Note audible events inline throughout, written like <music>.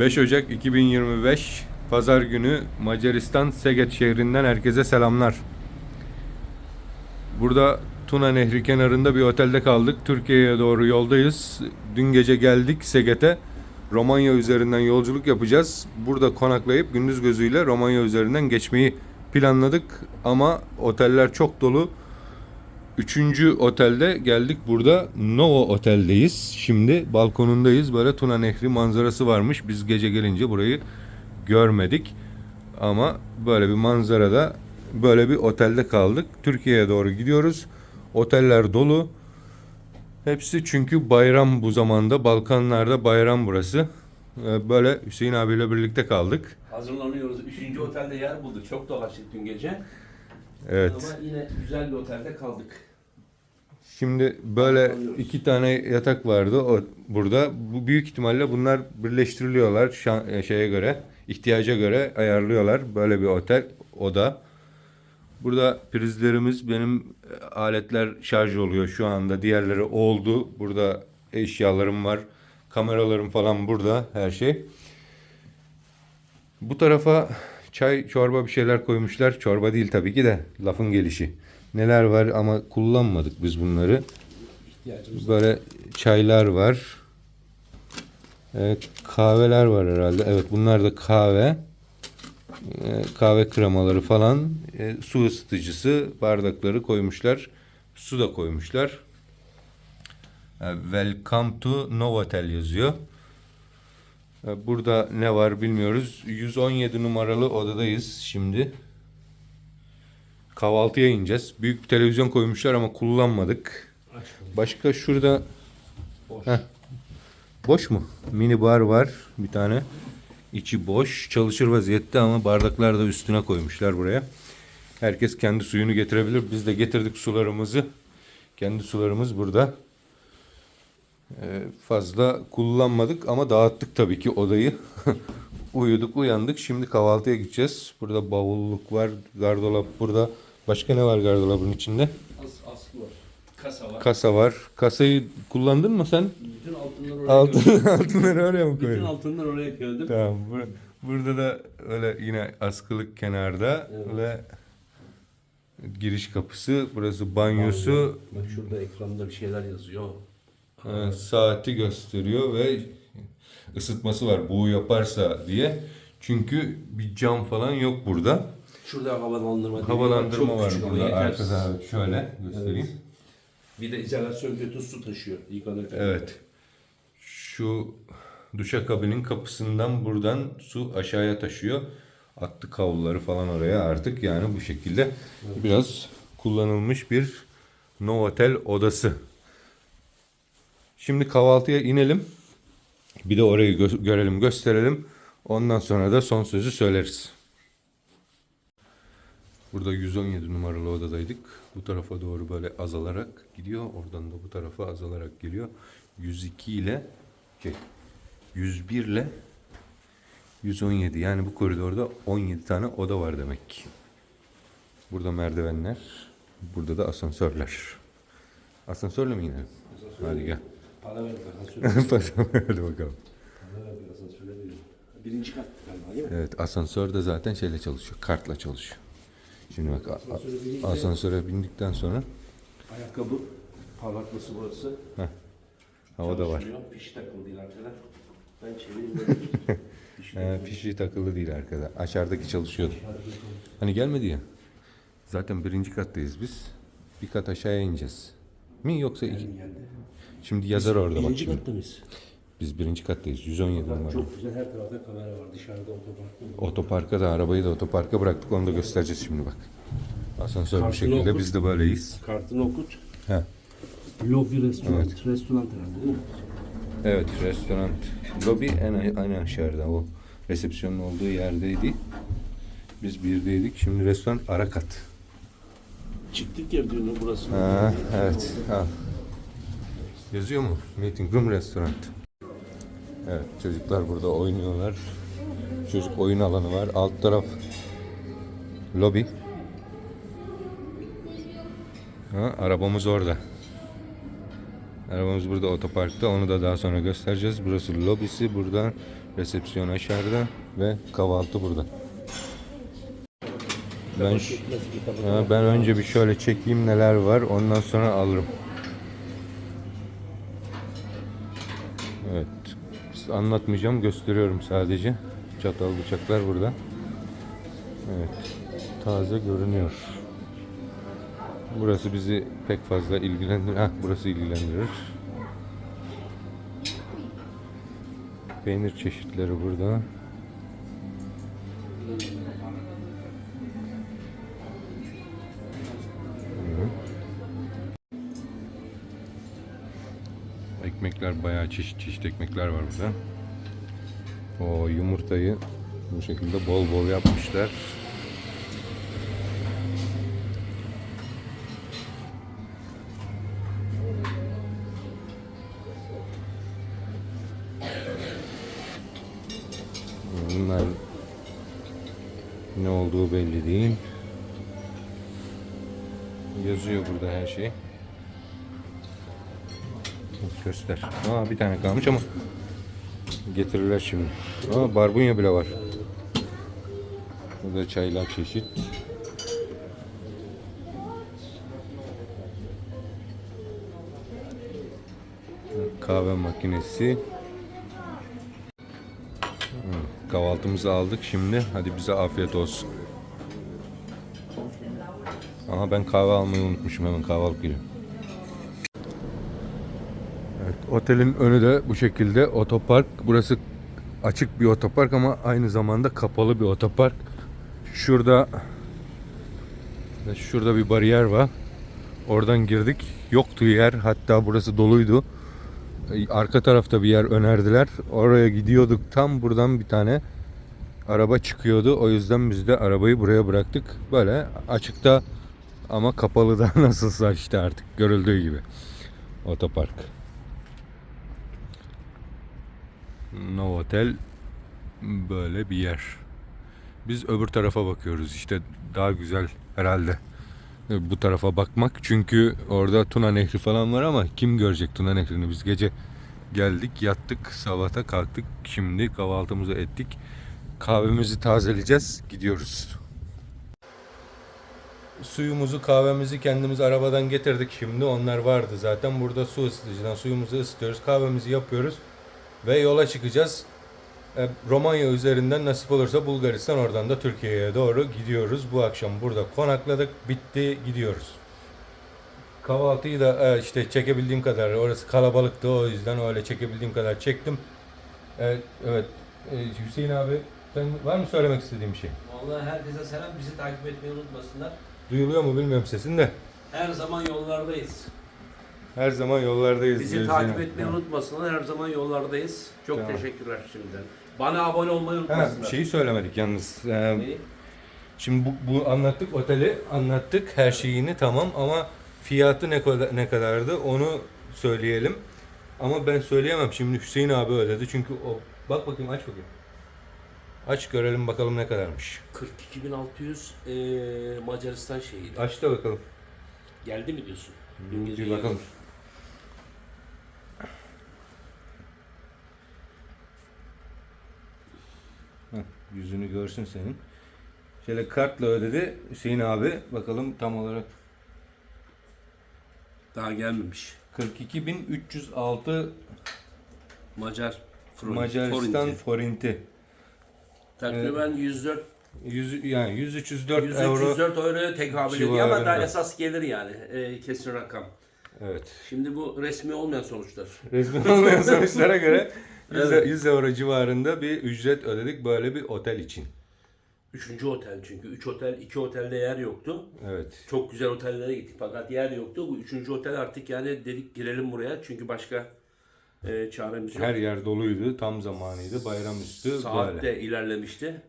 5 Ocak 2025 Pazar günü Macaristan Szeged şehrinden herkese selamlar. Burada Tuna Nehri kenarında bir otelde kaldık. Türkiye'ye doğru yoldayız. Dün gece geldik Szeged'e. Romanya üzerinden yolculuk yapacağız. Burada konaklayıp gündüz gözüyle Romanya üzerinden geçmeyi planladık. Ama oteller çok dolu. Üçüncü otelde geldik burada Novo Otel'deyiz. Şimdi balkonundayız. Böyle Tuna Nehri manzarası varmış. Biz gece gelince burayı görmedik. Ama böyle bir manzarada böyle bir otelde kaldık. Türkiye'ye doğru gidiyoruz. Oteller dolu. Hepsi çünkü bayram bu zamanda. Balkanlarda bayram burası. Ee, Böyle Hüseyin abiyle birlikte kaldık. Hazırlanıyoruz. Üçüncü otelde yer bulduk. Çok dolaştık dün gece. Evet. Ama yine güzel bir otelde kaldık. Şimdi böyle iki tane yatak vardı o burada. Bu büyük ihtimalle bunlar birleştiriliyorlar şan- e, şeye göre, ihtiyaca göre ayarlıyorlar. Böyle bir otel, oda. Burada prizlerimiz, benim e, aletler şarj oluyor şu anda. Diğerleri oldu. Burada eşyalarım var. Kameralarım falan burada, her şey. Bu tarafa çay, çorba bir şeyler koymuşlar. Çorba değil tabii ki de lafın gelişi. Neler var ama kullanmadık biz bunları. Böyle çaylar var. Evet, kahveler var herhalde. Evet bunlar da kahve. Ee, kahve kremaları falan. Ee, su ısıtıcısı, bardakları koymuşlar. Su da koymuşlar. Ee, Welcome to Novotel yazıyor. Ee, Burada ne var bilmiyoruz. 117 numaralı odadayız şimdi. Kahvaltıya ineceğiz. Büyük bir televizyon koymuşlar ama kullanmadık. Başka şurada Boş. Heh. boş mu? Mini bar var bir tane. İçi boş. Çalışır vaziyette ama bardaklar da üstüne koymuşlar buraya. Herkes kendi suyunu getirebilir. Biz de getirdik sularımızı. Kendi sularımız burada. Ee, fazla kullanmadık ama dağıttık tabii ki odayı. <laughs> Uyuduk uyandık. Şimdi kahvaltıya gideceğiz. Burada bavulluk var. Gardırop burada. Başka ne var gardırobun içinde? As, askı var. Kasa var. Kasa var. Kasayı kullandın mı sen? Bütün altınları oraya Altın, koydum. <laughs> altınları oraya mı Bütün koydun? altınları oraya koydum. Tamam. bur- burada da öyle yine askılık kenarda Evet. ve giriş kapısı. Burası banyosu. Bak şurada ekranda bir şeyler yazıyor. e, saati gösteriyor ve ısıtması var. Bu yaparsa diye. Çünkü bir cam falan yok burada. Şurada havalandırma. deliği Havalandırma Çok var küçük ama burada. yetersiz. Arkada evet, şöyle göstereyim. Bir de izolasyon kötü su taşıyor. Yıkanırken. Evet. Şu duşakabinin kapısından buradan su aşağıya taşıyor. Attı havluları falan oraya artık yani bu şekilde biraz kullanılmış bir Novotel odası. Şimdi kahvaltıya inelim. Bir de orayı gö- görelim, gösterelim. Ondan sonra da son sözü söyleriz. Burada 117 numaralı odadaydık. Bu tarafa doğru böyle azalarak gidiyor. Oradan da bu tarafa azalarak geliyor. 102 ile şey, 101 ile 117. Yani bu koridorda 17 tane oda var demek. Burada merdivenler. Burada da asansörler. Asansörle mi inelim? Hadi gel. Para verdik asansöre. Hadi <laughs> bakalım. Para verdik asansöre veriyor. Birinci kat galiba değil mi? Evet asansör de zaten şeyle çalışıyor. Kartla çalışıyor. Şimdi bak Asansöre binince- a- asansöre bindikten sonra Ayakkabı parlatması burası. hava da var. Çalışmıyor. Fiş takılı değil arkadaşlar. Ben çevireyim böyle. Fiş <laughs> He, takılı. fişi takılı değil arkada. Aşağıdaki çalışıyordu. Hani gelmedi ya. Zaten birinci kattayız biz. Bir kat aşağıya ineceğiz. Mi yoksa iki? Şimdi yazar orada bak Birinci şimdi. katta mıyız? Biz birinci kattayız. 117 Bak numara. çok güzel her tarafta kamera var. Dışarıda otoparkta. Otoparka da arabayı da otoparka bıraktık. Onu da göstereceğiz şimdi bak. Asansör Kartını şekilde. okut. Biz de böyleyiz. Kartını okut. He. Lobby restoran. Restoran herhalde değil mi? Evet restoran. Lobby en, en aşağıda o resepsiyonun olduğu yerdeydi. Biz birdeydik. Şimdi restoran ara kat. Çıktık ya dün burası. Ha, evet. Ha. Yazıyor mu? Meeting room restaurant. Evet çocuklar burada oynuyorlar. Çocuk oyun alanı var. Alt taraf lobby. Ha, arabamız orada. Arabamız burada otoparkta. Onu da daha sonra göstereceğiz. Burası lobisi. Burada resepsiyon aşağıda ve kahvaltı burada. Ben Ha, ben önce bir şöyle çekeyim neler var. Ondan sonra alırım. Evet. Anlatmayacağım. Gösteriyorum sadece. Çatal bıçaklar burada. Evet. Taze görünüyor. Burası bizi pek fazla ilgilendirir. Hah, burası ilgilendirir. Peynir çeşitleri burada. Ekmekler bayağı çeşit çeşit ekmekler var burada. O yumurtayı bu şekilde bol bol yapmışlar. Bunlar ne olduğu belli değil. Yazıyor burada her şey. Göster. Aa bir tane kalmış ama getirirler şimdi. Aa barbunya bile var. Burada çaylar çeşit. Kahve makinesi. Kahvaltımızı aldık şimdi. Hadi bize afiyet olsun. Ama ben kahve almayı unutmuşum. Hemen kahve alıp geliyorum. Evet, otelin önü de bu şekilde otopark. Burası açık bir otopark ama aynı zamanda kapalı bir otopark. Şurada şurada bir bariyer var. Oradan girdik. Yoktu yer. Hatta burası doluydu. Arka tarafta bir yer önerdiler. Oraya gidiyorduk. Tam buradan bir tane araba çıkıyordu. O yüzden biz de arabayı buraya bıraktık. Böyle açıkta ama kapalı da <laughs> nasılsa işte artık görüldüğü gibi. Otopark. Novotel böyle bir yer. Biz öbür tarafa bakıyoruz. İşte daha güzel herhalde e, bu tarafa bakmak. Çünkü orada Tuna Nehri falan var ama kim görecek Tuna Nehri'ni? Biz gece geldik, yattık, sabahta kalktık. Şimdi kahvaltımızı ettik. Kahvemizi tazeleyeceğiz. Gidiyoruz. Suyumuzu, kahvemizi kendimiz arabadan getirdik şimdi. Onlar vardı zaten. Burada su ısıtıcıdan suyumuzu ısıtıyoruz. Kahvemizi yapıyoruz. Ve yola çıkacağız. E, Romanya üzerinden nasip olursa Bulgaristan oradan da Türkiye'ye doğru gidiyoruz. Bu akşam burada konakladık. Bitti gidiyoruz. Kahvaltıyı da e, işte çekebildiğim kadar orası kalabalıktı o yüzden öyle çekebildiğim kadar çektim. E, evet Hüseyin abi sen var mı söylemek istediğin bir şey? Vallahi herkese selam. Bizi takip etmeyi unutmasınlar. Duyuluyor mu bilmiyorum sesin de. Her zaman yollardayız. Her zaman yollardayız. Bizi diyoruz takip yine. etmeyi unutmasınlar. Her zaman yollardayız. Çok Tamam. teşekkürler şimdiden. Bana abone olmayı Ha, unutmasınlar. şeyi söylemedik yalnız. E, Neyi? Şimdi bu, bu anlattık oteli anlattık her şeyini tamam ama fiyatı ne kadar ne kadardı onu söyleyelim. Ama ben söyleyemem şimdi Hüseyin abi ödedi çünkü o bak bakayım aç bakayım. Aç görelim bakalım ne kadarmış. 42.600 eee Macaristan şehri. Aç da bakalım. Geldi mi diyorsun? Dün gece Bir bakalım. Heh, yüzünü görsün senin. Şöyle kartla ödedi Hüseyin abi. Bakalım tam olarak Daha gelmemiş. 42.306 Macar. Forint. Macaristan Forinti. forinti. Takriben 104 100 yani 100 304 100 euro. 304 euroya tekabül ediyor ama daha esas gelir yani. Eee, kesin rakam. Evet. Şimdi bu resmi olmayan sonuçlar. Resmi olmayan sonuçlara göre <laughs> 100, Evet. 100 euro civarında bir ücret ödedik böyle bir otel için. Üçüncü otel çünkü. Üç otel, iki otelde yer yoktu. Evet. Çok güzel otellere gittik fakat yer yoktu. Bu üçüncü otel artık yani dedik girelim buraya çünkü başka e, çaremiz yok. Her yer doluydu. Tam zamanıydı. Bayram üstü Saat böyle. de ilerlemişti.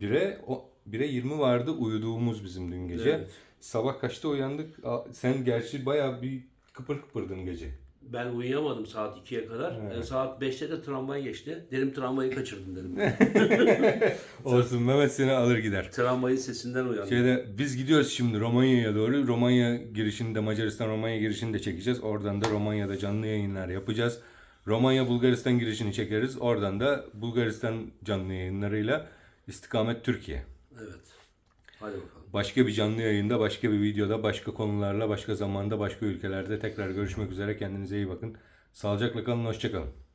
Bire o 1'e 20 vardı uyuduğumuz bizim dün gece. Evet. Sabah kaçta uyandık? Sen gerçi bayağı bir kıpır kıpırdın gece. Ben uyuyamadım saat 2'ye kadar. E, saat 5'te de tramvay geçti. Dedim tramvayı kaçırdım dedim. <laughs> <laughs> Olsun Mehmet seni alır gider. Tramvayın sesinden uyandım. Şeyde biz gidiyoruz şimdi Romanya'ya doğru. Romanya girişini de Macaristan Romanya girişini de çekeceğiz. Oradan da Romanya'da canlı yayınlar yapacağız. Romanya Bulgaristan girişini çekeriz. Oradan da Bulgaristan canlı yayınlarıyla istikamet Türkiye. Evet. Hadi bakalım. Başka bir canlı yayında, başka bir videoda, başka konularla, başka zamanda, başka ülkelerde tekrar görüşmek üzere. Kendinize iyi bakın. Sağlıcakla kalın, hoşçakalın.